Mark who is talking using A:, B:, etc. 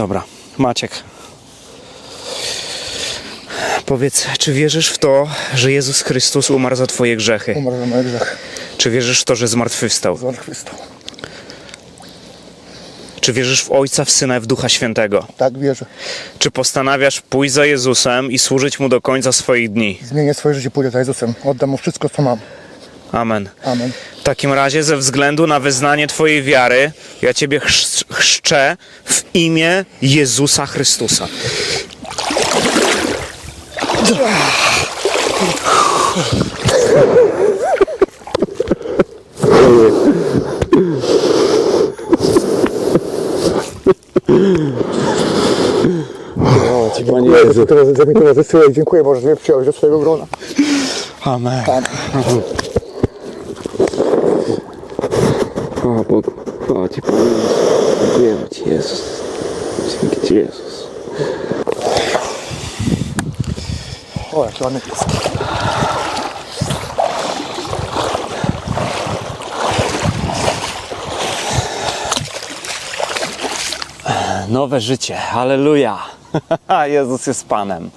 A: Dobra, Maciek. Powiedz, czy wierzysz w to, że Jezus Chrystus umarł za Twoje grzechy?
B: Umarł za moje grzechy.
A: Czy wierzysz w to, że zmartwychwstał?
B: Zmartwychwstał.
A: Czy wierzysz w Ojca, w Syna i w Ducha Świętego?
B: Tak wierzę.
A: Czy postanawiasz pójść za Jezusem i służyć Mu do końca swoich dni?
B: Zmienię swoje życie, pójdę za Jezusem. Oddam mu wszystko, co mam.
A: Amen.
B: Amen.
A: W takim razie, ze względu na wyznanie Twojej wiary, ja Ciebie chrz- chrzczę w imię Jezusa Chrystusa.
B: Dziękuję Jezu, że że mi towarzyszyłeś. Dziękuję Boże, że mnie przyjąłeś do swojego grona.
A: Amen.
C: Chwała Bogu. Chwała Ci, Panie. Dziękujemy Ci, Jezus. Dzięki Ci, Jezus.
B: O, jaki ładny pies.
A: Nowe życie. Halleluja. Jezus jest Panem.